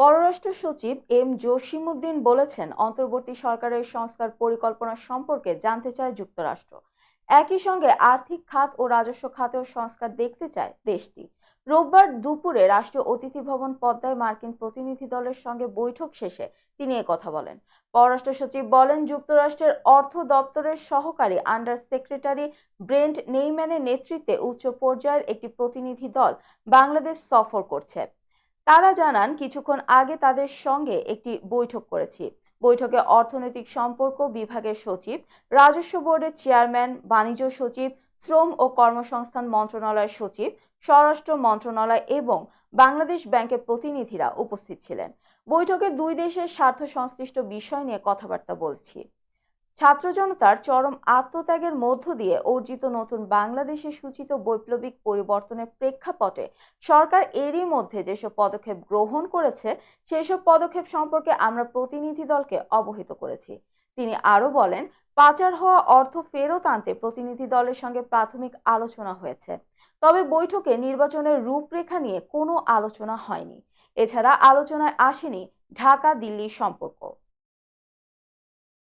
পররাষ্ট্র সচিব এম জসিমউদ্দিন বলেছেন, অন্তর্বর্তী সরকারের সংস্কার পরিকল্পনা সম্পর্কে জানতে চায় যুক্তরাষ্ট্র। একই সঙ্গে আর্থিক খাত ও রাজস্ব খাতেও সংস্কার দেখতে চায় দেশটি। রোববার দুপুরে রাষ্ট্রীয় অতিথি ভবন পদ্মায় মার্কিন প্রতিনিধি দলের সঙ্গে বৈঠক শেষে তিনি কথা বলেন। পররাষ্ট্র সচিব বলেন, যুক্তরাষ্ট্রের অর্থ দপ্তরের সহকারী আন্ডার সেক্রেটারি ব্রেন্ট নেইম্যানের নেতৃত্বে উচ্চ পর্যায়ের একটি প্রতিনিধি দল বাংলাদেশ সফর করছে। তারা জানান, কিছুক্ষণ আগে তাদের সঙ্গে একটি বৈঠক করেছি। বৈঠকে অর্থনৈতিক সম্পর্ক বিভাগের সচিব, রাজস্ব বোর্ডের চেয়ারম্যান, বাণিজ্য সচিব, শ্রম ও কর্মসংস্থান মন্ত্রণালয়ের সচিব, স্বরাষ্ট্র মন্ত্রণালয় এবং বাংলাদেশ ব্যাংকের প্রতিনিধিরা উপস্থিত ছিলেন। বৈঠকে দুই দেশের স্বার্থ সংশ্লিষ্ট বিষয় নিয়ে কথাবার্তা বলছি। ছাত্র জনতার চরম আত্মত্যাগের মধ্য দিয়ে অর্জিত নতুন বাংলাদেশে সূচিত বৈপ্লবিক পরিবর্তনের প্রেক্ষাপটে সরকার এরই মধ্যে যেসব পদক্ষেপ গ্রহণ করেছে, সেসব পদক্ষেপ সম্পর্কে আমরা প্রতিনিধি দলকে অবহিত করেছি। তিনি আরও বলেন, পাচার হওয়া অর্থ ফেরত আনতে প্রতিনিধি দলের সঙ্গে প্রাথমিক আলোচনা হয়েছে। তবে বৈঠকে নির্বাচনের রূপরেখা নিয়ে কোনো আলোচনা হয়নি। এছাড়া আলোচনায় আসেনি ঢাকা দিল্লি সম্পর্ক।